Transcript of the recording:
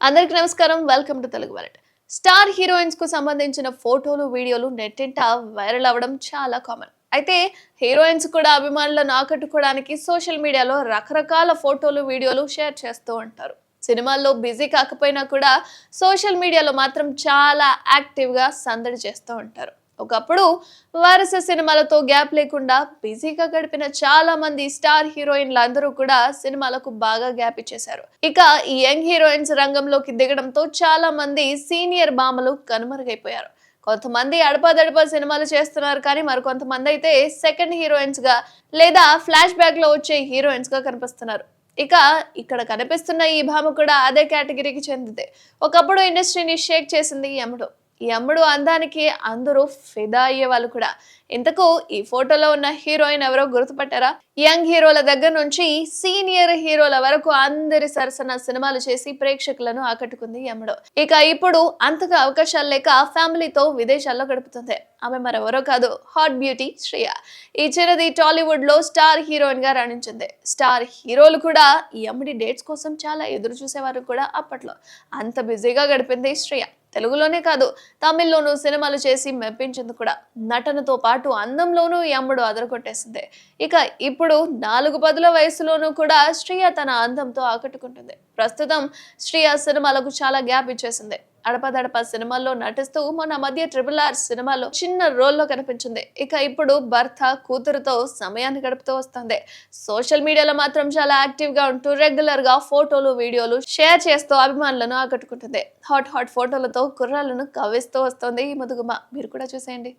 అందరికి నమస్కారం. Welcome to Telugu world star హీరోయిన్స్కు సంబంధించిన ఫోటోలు వీడియోలు నెట్టింట వైరల్ అవ్వడం చాలా కామన్ అయితే హీరోయిన్స్ కూడా అభిమానులను ఆకట్టుకోవడానికి సోషల్ మీడియాలో రకరకాల ఫోటోలు వీడియోలు షేర్ చేస్తూ ఉంటారు. సినిమాల్లో బిజీ కాకపోయినా కూడా సోషల్ మీడియాలో మాత్రం చాలా యాక్టివ్గా సందడి చేస్తూ ఉంటారు. ఒకప్పుడు వరుస సినిమాలతో గ్యాప్ లేకుండా బిజీగా గడిపిన చాలా మంది స్టార్ హీరోయిన్లు అందరూ కూడా సినిమాలకు బాగా గ్యాప్ ఇచ్చేశారు. ఇక ఈ యంగ్ హీరోయిన్స్ రంగంలోకి దిగడంతో చాలా మంది సీనియర్ భామలు కనుమరుగైపోయారు. కొంతమంది అడపాదడపా సినిమాలు చేస్తున్నారు కానీ మరికొంతమంది అయితే సెకండ్ హీరోయిన్స్గా లేదా ఫ్లాష్ బ్యాక్లో వచ్చే హీరోయిన్స్గా కనిపిస్తున్నారు. ఇక ఇక్కడ కనిపిస్తున్న ఈ భామ కూడా అదే కేటగిరీకి చెందితే ఒకప్పుడు ఇండస్ట్రీని షేక్ చేసింది ఈ ఈ అమ్ముడు అందానికి అందరూ ఫిదా అయ్యే వాళ్ళు కూడా. ఇంతకు ఈ ఫోటోలో ఉన్న హీరోయిన్ ఎవరో గుర్తుపట్టారా? యంగ్ హీరోల దగ్గర నుంచి సీనియర్ హీరోల వరకు అందరి సరసన సినిమాలు చేసి ప్రేక్షకులను ఆకట్టుకుంది అమ్ముడు. ఇక ఇప్పుడు అంతగా అవకాశాలు లేక ఫ్యామిలీతో విదేశాల్లో గడుపుతుంది. ఆమె మరెవరో కాదు హాట్ బ్యూటీ శ్రేయ. ఈ చిన్నది టాలీవుడ్లో స్టార్ హీరోయిన్గా రాణించింది. స్టార్ హీరోలు కూడా ఈ అమ్మడి డేట్స్ కోసం చాలా ఎదురు చూసేవారు కూడా అప్పట్లో. అంత బిజీగా గడిపింది శ్రేయ. తెలుగులోనే కాదు తమిళ్ళోనూ సినిమాలు చేసి మెప్పించింది కూడా. నటనతో పాటు అందంలోనూ ఈ అమ్ముడు అదరగొట్టేసింది. ఇక ఇప్పుడు నాలుగు పదుల వయసులోనూ కూడా శ్రీయ తన అందంతో ఆకట్టుకుంటుంది. ప్రస్తుతం శ్రీయ సినిమాలకు చాలా గ్యాప్ ఇచ్చేసింది. అడపదడప సినిమాల్లో నటిస్తూ మొన్న మధ్య ట్రిపుల్ ఆర్ సినిమాలో చిన్న రోల్లో కనిపించింది. ఇక ఇప్పుడు భర్త కూతురుతో సమయాన్ని గడుపుతూ వస్తుంది. సోషల్ మీడియాలో మాత్రం చాలా యాక్టివ్గా ఉంటూ రెగ్యులర్గా ఫోటోలు వీడియోలు షేర్ చేస్తూ అభిమానులను ఆకట్టుకుంటుంది. హాట్ హాట్ ఫోటోలతో కుర్రాలను కవ్విస్తూ వస్తుంది ఈ ముదుగుమ. మీరు కూడా చూసేయండి.